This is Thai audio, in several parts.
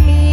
me.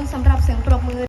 คุณสำหรับเสียงปรบมือ